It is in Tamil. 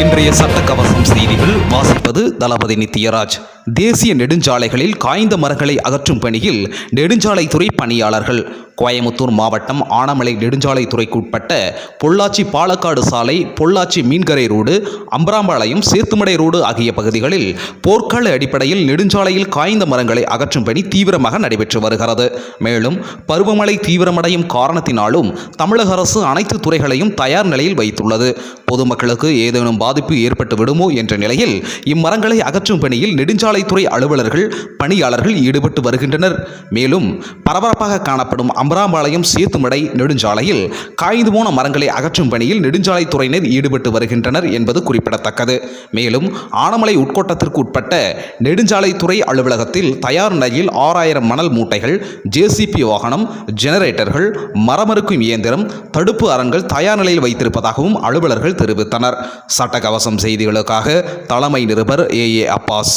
இன்றைய சட்ட கவசம் செய்திகள் வாசிப்பது தளபதி நித்யராஜ். தேசிய நெடுஞ்சாலைகளில் காய்ந்த மரங்களை அகற்றும் பணியில் நெடுஞ்சாலைத்துறை பணியாளர்கள். கோயமுத்தூர் மாவட்டம் ஆனமலை நெடுஞ்சாலைத்துறைக்குட்பட்ட பொள்ளாச்சி பாலக்காடு சாலை பொள்ளாச்சி மீன்கரை ரோடு அம்பராம்பாளையம் சேத்துமடை ரோடு ஆகிய பகுதிகளில் போர்க்கால அடிப்படையில் நெடுஞ்சாலையில் காய்ந்த மரங்களை அகற்றும் பணி தீவிரமாக நடைபெற்று வருகிறது. மேலும் பருவமழை தீவிரமடையும் காரணத்தினாலும் தமிழக அரசு அனைத்து துறைகளையும் தயார் நிலையில் வைத்துள்ளது. பொதுமக்களுக்கு ஏதேனும் பாதிப்பு ஏற்பட்டு விடுமோ என்ற நிலையில் இம்மரங்களை அகற்றும் பணியில் நெடுஞ்சாலை நெடுஞ்சாலைத்துறை அலுவலர்கள் பணியாளர்கள் ஈடுபட்டு வருகின்றனர். மேலும் பரபரப்பாக காணப்படும் அம்பராம்பாளையம் சேத்துமடை நெடுஞ்சாலையில் காய்ந்து போன மரங்களை அகற்றும் பணியில் நெடுஞ்சாலைத்துறையினர் ஈடுபட்டு வருகின்றனர் என்பது குறிப்பிடத்தக்கது. மேலும் ஆனமலை உட்கோட்டத்திற்கு உட்பட்ட நெடுஞ்சாலைத்துறை அலுவலகத்தில் தயார் நிலையில் ஆறாயிரம் மணல் மூட்டைகள் ஜேசிபி வாகனம் ஜெனரேட்டர்கள் மரமறுக்கும் இயந்திரம் தடுப்பு அரண்கள் தயார் நிலையில் வைத்திருப்பதாகவும் அலுவலர்கள் தெரிவித்தனர். சட்டக்கவசம் செய்திகளுக்காக தலைமை நிருபர் ஏ ஏ அப்பாஸ்.